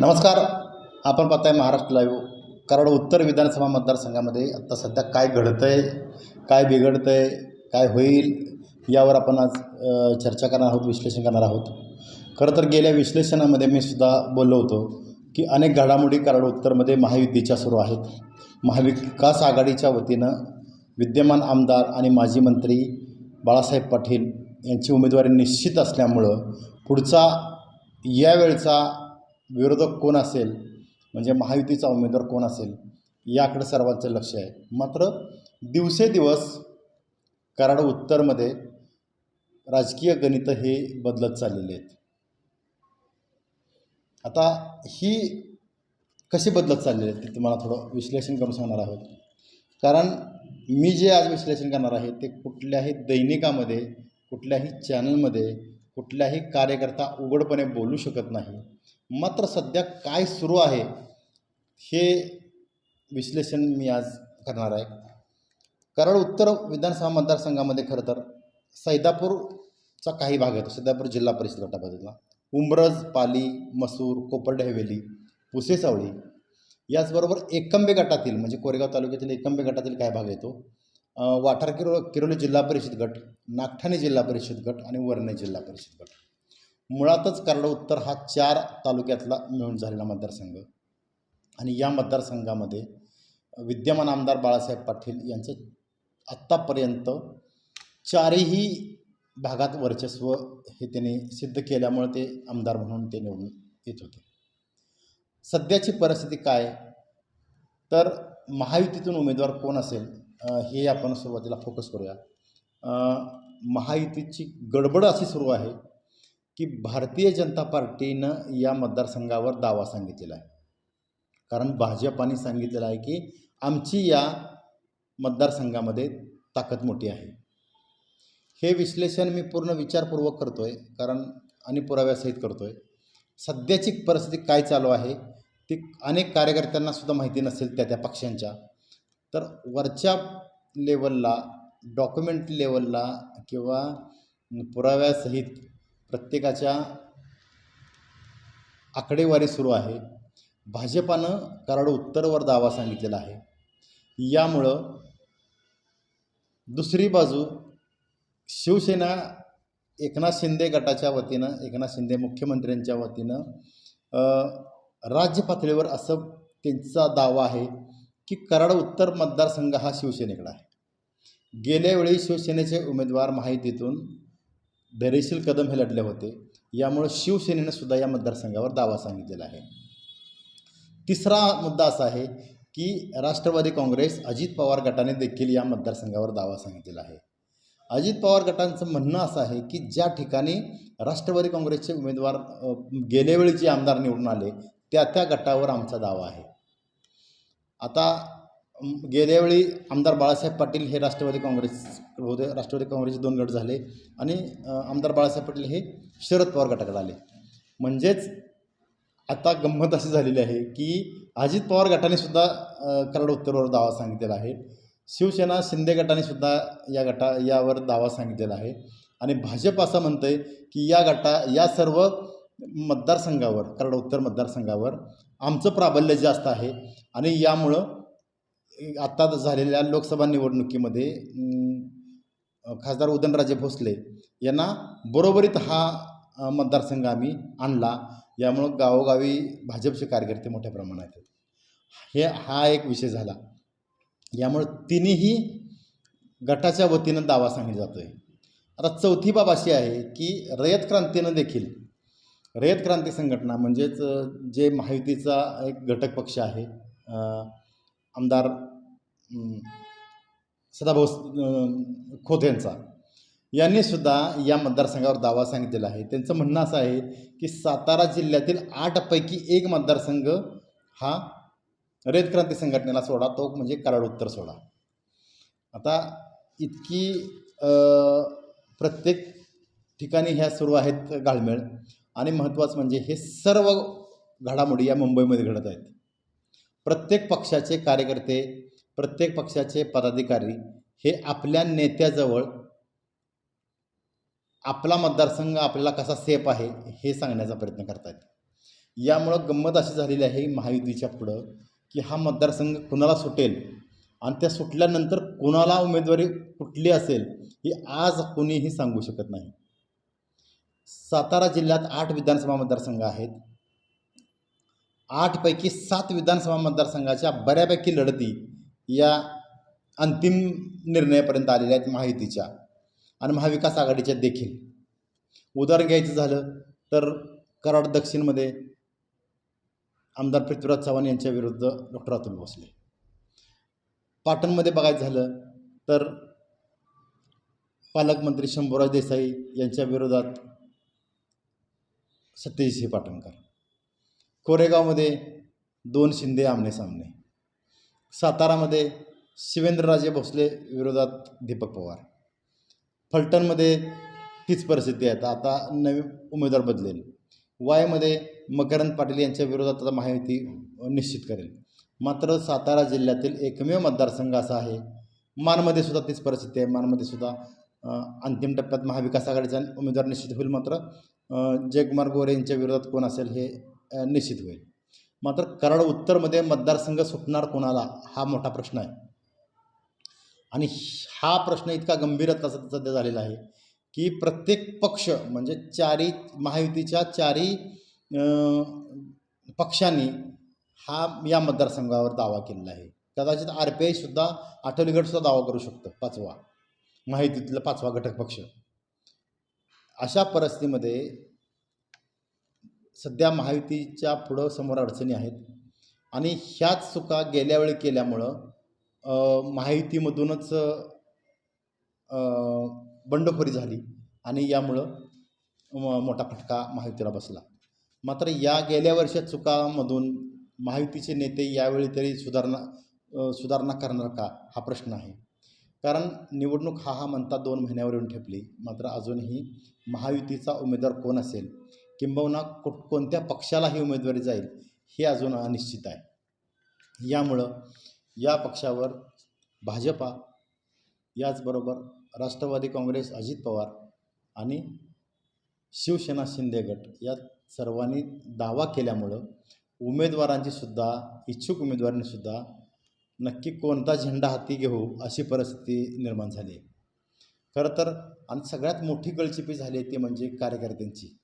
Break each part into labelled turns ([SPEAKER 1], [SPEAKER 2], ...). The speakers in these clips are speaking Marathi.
[SPEAKER 1] नमस्कार. आपण पाहताय महाराष्ट्र लाईव्ह. कारण उत्तर विधानसभा मतदारसंघामध्ये आत्ता सध्या काय घडतं आहे काय बिघडतं आहे काय होईल यावर आपण आज चर्चा करणार आहोत विश्लेषण करणार आहोत. खरं तर गेल्या विश्लेषणामध्ये मी सुद्धा बोललो होतो की अनेक घडामोडी कराड उत्तरमध्ये महायुतीच्या सुरू आहेत. महाविकास आघाडीच्या वतीनं विद्यमान आमदार आणि माजी मंत्री बाळासाहेब पाटील यांची उमेदवारी निश्चित असल्यामुळं पुढचा यावेळचा विरोधक कोण असेल? म्हणजे महायुतीचा उमेदवार कोण असेल? याकडे सर्वांचं लक्ष आहे. मात्र दिवसेदिवस कराड उत्तरमध्ये राजकीय गणितं हे बदलत चाललेली आहेत. आता ही कशी बदलत चाललेली आहेत ते तुम्हाला थोडं विश्लेषण करून सांगणार आहोत. कारण मी जे आज विश्लेषण करणार आहे ते कुठल्याही दैनिकामध्ये कुठल्याही चॅनलमध्ये कुठल्याही कार्यकर्ता उघडपणे बोलू शकत नाही. मात्र सध्या काय सुरू आहे हे विश्लेषण मी आज करणार आहे. कराड उत्तर विधानसभा मतदारसंघामध्ये खरं तर सैदापूरचा काही भाग येतो सैदापूर जिल्हा परिषद गटाबाजूला. उंब्रज पाली मसूर कोपर्डे हवेली पुसेसावळी याचबरोबर एकंबे गटातील म्हणजे कोरेगाव तालुक्यातील एकंबे गटातील काय भाग येतो वाठार किरो किरोली जिल्हा परिषद गट नागठाणे जिल्हा परिषद गट आणि वर्णे जिल्हा परिषद गट. मुळातच कराड उत्तर हा चार तालुक्यातला मिळून झालेला मतदारसंघ. आणि या मतदारसंघामध्ये विद्यमान आमदार बाळासाहेब पाटील यांचं आत्तापर्यंत चारही भागात वर्चस्व हे त्यांनी सिद्ध केल्यामुळे ते आमदार म्हणून ते निवडून येत होते. सध्याची परिस्थिती काय? तर महायुतीतून उमेदवार कोण असेल? हे आपण सुरुवातीला फोकस करूया. महायुतीची गडबड अशी सुरू आहे की भारतीय जनता पार्टीनं या मतदारसंघावर दावा सांगितलेला आहे. कारण भाजपाने सांगितलेलं आहे की आमची या मतदारसंघामध्ये ताकद मोठी आहे. हे विश्लेषण मी पूर्ण विचारपूर्वक करतो आहे कारण आणि पुराव्यासहित करतो आहे सध्याची परिस्थिती काय चालू आहे ती अनेक कार्यकर्त्यांनासुद्धा माहिती नसेल त्या त्या पक्षांच्या. तर वरच्या लेवलला डॉक्युमेंट लेवलला किंवा पुराव्यासहित प्रत्येकाच्या आकडेवारी सुरू आहे. भाजपानं कराड उत्तरवर दावा सांगितलेला आहे. यामुळं दुसरी बाजू शिवसेना एकनाथ शिंदे गटाच्या वतीनं एकनाथ शिंदे मुख्यमंत्र्यांच्या वतीनं राज्य पातळीवर असं त्यांचा दावा आहे. की कराड उत्तर मतदारसंघ हा शिवसेनेकडा आहे. गेल्या वेळी शिवसेनेचे उमेदवार माहितीतून बेरेशील कदम हे लढले होते. यामुळं शिवसेनेनं सुद्धा या मतदारसंघावर दावा सांगितलेला आहे. तिसरा मुद्दा असा आहे की राष्ट्रवादी काँग्रेस अजित पवार गटाने देखील या मतदारसंघावर दावा सांगितलेला आहे. अजित पवार गटांचं म्हणणं असं आहे की ज्या ठिकाणी राष्ट्रवादी काँग्रेसचे उमेदवार गेल्यावेळी जे आमदार निवडून आले त्या त्या गटावर आमचा दावा आहे. आता गेल्यावेळी गेल्या वेळी आमदार बाळासाहेब पाटील हे राष्ट्रवादी काँग्रेस होते राष्ट्रवादी काँग्रेसचे दोन गट झाले आणि आमदार बाळासाहेब पाटील हे शरद पवार गटाकडे आले. म्हणजेच आता गंमत अशी झालेली आहे की अजित पवार गटाने सुद्धा कराड उत्तरवर दावा सांगितलेला आहे. शिवसेना शिंदे गटाने सुद्धा या गटा यावर दावा सांगितलेला आहे. आणि भाजप असं म्हणतं आहे की या गटा या सर्व मतदारसंघावर कराड उत्तर मतदारसंघावर आमचं प्राबल्य जास्त आहे. आणि यामुळं आत्ता झालेल्या लोकसभा निवडणुकीमध्ये खासदार उदयनराजे भोसले यांना बरोबरीत हा मतदारसंघ आम्ही आणला. यामुळं गावोगावी भाजपचे कार्यकर्ते मोठ्या प्रमाणात आहेत. हे हा एक विषय झाला. यामुळं तिन्ही गटाच्या वतीनं दावा सांगितला जातो आहे आता चौथी बाब अशी आहे की रयत क्रांतीनं देखील रयत क्रांती संघटना म्हणजेच जे महायुतीचा एक घटक पक्ष आहे आमदार सदाभाऊ खोत यांचा यांनी सुद्धा या मतदारसंघावर दावा सांगितलेला आहे त्यांचं म्हणणं असं आहे की सातारा जिल्ह्यातील आठपैकी एक मतदारसंघ हा रयत क्रांती संघटनेला सोडा तो म्हणजे कराड उत्तर सोडा आता इतकी प्रत्येक ठिकाणी ह्या सुरू आहेत घालमेळ आणि महत्त्वाचं म्हणजे हे सर्व घडामोडी या मुंबईमध्ये घडत आहेत प्रत्येक पक्षाचे कार्यकर्ते प्रत्येक पक्षाचे पदाधिकारी हे आपल्या नेत्याजवळ आपला मतदारसंघ आपल्याला कसा सेफ आहे हे सांगण्याचा प्रयत्न करत आहेत यामुळं गंमत अशी झालेली आहे महायुतीच्या पुढं की हा मतदारसंघ कुणाला सुटेल आणि त्या सुटल्यानंतर कुणाला उमेदवारी कुठली असेल ही आज कोणीही सांगू शकत नाही. सातारा जिल्ह्यात आठ विधानसभा मतदारसंघ आहेत. आठपैकी सात विधानसभा मतदारसंघाच्या बऱ्यापैकी लढती या अंतिम निर्णयापर्यंत आलेल्या आहेत माहितीच्या आणि महाविकास आघाडीच्या देखील. उदाहरण घ्यायचं झालं तर कराड दक्षिणमध्ये आमदार पृथ्वीराज चव्हाण यांच्या विरुद्ध डॉक्टर अतुल भोसले. पाटणमध्ये बघायचं झालं तर पालकमंत्री शंभूराज देसाई यांच्या विरोधात सत्यजितसिंह पाटणकर. कोरेगावमध्ये दोन शिंदे आमनेसामने सातारामध्ये शिवेंद्रराजे भोसले विरोधात दीपक पवार. फलटणमध्ये तीच परिस्थिती आहे. आता नवीन उमेदवार बदलेल. वायमध्ये मकरंद पाटील यांच्या विरोधात आता माहिती निश्चित करेल. मात्र सातारा जिल्ह्यातील एकमेव मतदारसंघ असा आहे. मानमध्ये सुद्धा तीच परिस्थिती आहे. मानमध्ये सुद्धा अंतिम टप्प्यात महाविकास आघाडीचा उमेदवार निश्चित होईल मात्र जयकुमार गोरे यांच्या विरोधात कोण असेल हे निश्चित होईल. मात्र कराड उत्तरमध्ये मतदारसंघ सुटणार कोणाला? हा मोठा प्रश्न आहे. आणि हा प्रश्न इतका गंभीर सध्या झालेला आहे की प्रत्येक पक्ष म्हणजे चारी महायुतीच्या चारी पक्षांनी हा या मतदारसंघावर दावा केलेला आहे. कदाचित आर पी आयसुद्धा आठवलीगडसुद्धा दावा करू शकतं पाचवा. महायुतीतला पाचवा घटक पक्ष. अशा परिस्थितीमध्ये सध्या महायुतीच्या पुढं समोर अडचणी आहेत. आणि ह्याच चुका गेल्या वेळी केल्यामुळं महायुतीमधूनच बंडखोरी झाली आणि यामुळं मोठा फटका महायुतीला बसला. मात्र या गेल्या वर्षात चुकामधून महायुतीचे नेते यावेळी तरी सुधारणा सुधारणा करणार का हा प्रश्न आहे. कारण निवडणूक हा हा म्हणता दोन महिन्यावर येऊन ठेपली. मात्र अजूनही महायुतीचा उमेदवार कोण असेल? किंबहुना कुठ कोणत्या पक्षाला ही उमेदवारी जाईल हे अजून अनिश्चित आहे. यामुळं या पक्षावर भाजपा याचबरोबर राष्ट्रवादी काँग्रेस अजित पवार आणि शिवसेना शिंदे गट या सर्वांनी दावा केल्यामुळं उमेदवारांची सुद्धा इच्छुक उमेदवारांनी सुद्धा नक्की कोणता झेंडा हाती घेऊ अशी परिस्थिती निर्माण झाली आहे. खरं तर आणि सगळ्यात मोठी गळचिपी झाली आहे ती म्हणजे कार्यकर्त्यांची.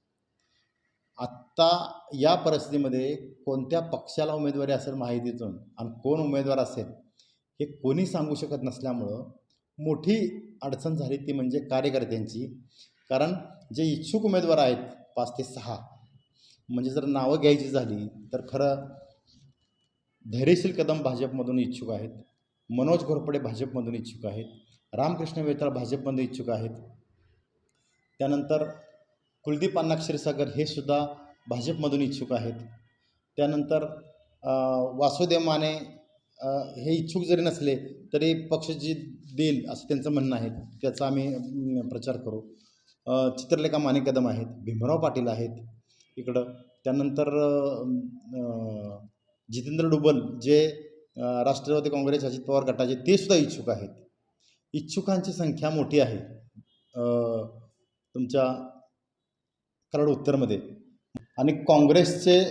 [SPEAKER 1] आत्ता या परिस्थितीमध्ये कोणत्या पक्षाला उमेदवारी असेल माहितीतून आणि कोण उमेदवार असेल हे कोणी सांगू शकत नसल्यामुळं मोठी अडचण झाली ती म्हणजे कार्यकर्त्यांची. कारण जे इच्छुक उमेदवार आहेत पाच ते सहा म्हणजे जर नावं घ्यायची झाली तर खरं धैर्यशील कदम भाजपमधून इच्छुक आहेत मनोज घोरपडे भाजपमधून इच्छुक आहेत रामकृष्ण वेताळ भाजपमधून इच्छुक आहेत. त्यानंतर कुलदीप अण्णा क्षीरसागर हे सुद्धा भाजपमधून इच्छुक आहेत. त्यानंतर वासुदेव माने हे इच्छुक जरी नसले तरी पक्ष जी देईल असं त्यांचं म्हणणं आहे. त्याचा आम्ही प्रचार करू. चित्रलेखा माने कदम आहेत भीमराव पाटील आहेत इकडं. त्यानंतर जितेंद्र डुबल जे राष्ट्रवादी काँग्रेस अजित पवार गटाचे ते सुद्धा इच्छुक आहेत. इच्छुकांची संख्या मोठी आहे. तुमच्या कराड उत्तरमध्ये. आणि काँग्रेसचे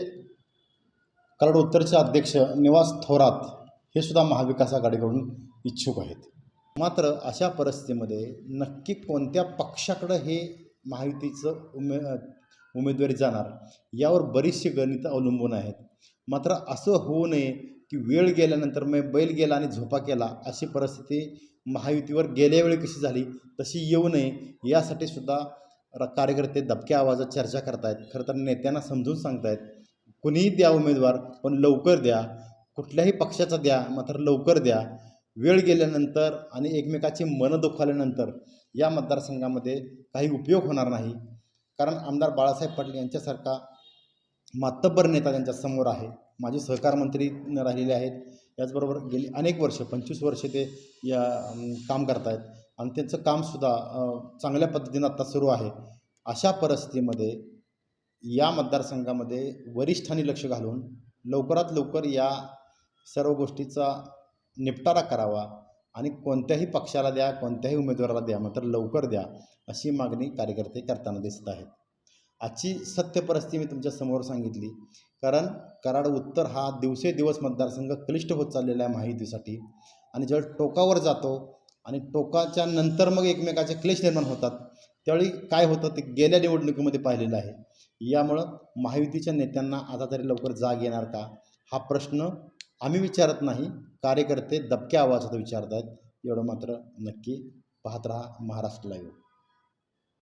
[SPEAKER 1] कराड उत्तरचे अध्यक्ष निवास थोरात हे सुद्धा महाविकास आघाडीकडून इच्छुक आहेत. मात्र अशा परिस्थितीमध्ये नक्की कोणत्या पक्षाकडं हे महायुतीचं उमे उमेदवारी जाणार यावर बरीचशी गणितं अवलंबून आहेत. मात्र असं होऊ नये की वेळ गेल्यानंतर मग बैल गेला आणि झोपा केला अशी परिस्थिती महायुतीवर गेल्या वेळी कशी झाली तशी येऊ नये यासाठी सुद्धा र- कार्यकर्ते दबक्या आवाजात चर्चा करतायत. खरं तर नेत्यांना समजून सांगतायत कुणीही द्या उमेदवार पण लवकर द्या. कुठल्याही पक्षाचा द्या मात्र लवकर द्या. वेळ गेल्यानंतर आणि एकमेकाची मनं दुखावल्यानंतर या मतदारसंघामध्ये काही उपयोग होणार नाही. कारण आमदार बाळासाहेब पाटील यांच्यासारखा मातब्बर नेता त्यांच्यासमोर आहे. माझे सहकार मंत्री राहिलेले आहेत. याचबरोबर गेली अनेक वर्ष पंचवीस वर्ष ते या काम करत आहेत आणि त्यांचं कामसुद्धा चांगल्या पद्धतीनं आत्ता सुरू आहे. अशा परिस्थितीमध्ये या मतदारसंघामध्ये वरिष्ठांनी लक्ष घालून लवकरात लवकर या सर्व गोष्टीचा निपटारा करावा आणि कोणत्याही पक्षाला द्या कोणत्याही उमेदवाराला द्या मात्र लवकर द्या अशी मागणी कार्यकर्ते करताना दिसत आहेत. आजची सत्य परिस्थिती मी तुमच्यासमोर सांगितली. कारण कराड उत्तर हा दिवसेदिवस मतदारसंघ क्लिष्ट होत चाललेला आहे माहितीसाठी. आणि जेव्हा टोकावर जातो आणि टोकाच्या नंतर मग एकमेकाचे क्लेश निर्माण होतात. त्यावेळी काय होतं? ते गेल्या निवडणुकीमध्ये पाहिलेलं आहे. यामुळं महायुतीच्या नेत्यांना आता तरी लवकर जाग येणार का? हा प्रश्न आम्ही विचारत नाही. कार्यकर्ते दबक्या आवाजात विचारत आहेत एवढं मात्र नक्की पाहत राहा महाराष्ट्र लाईव्ह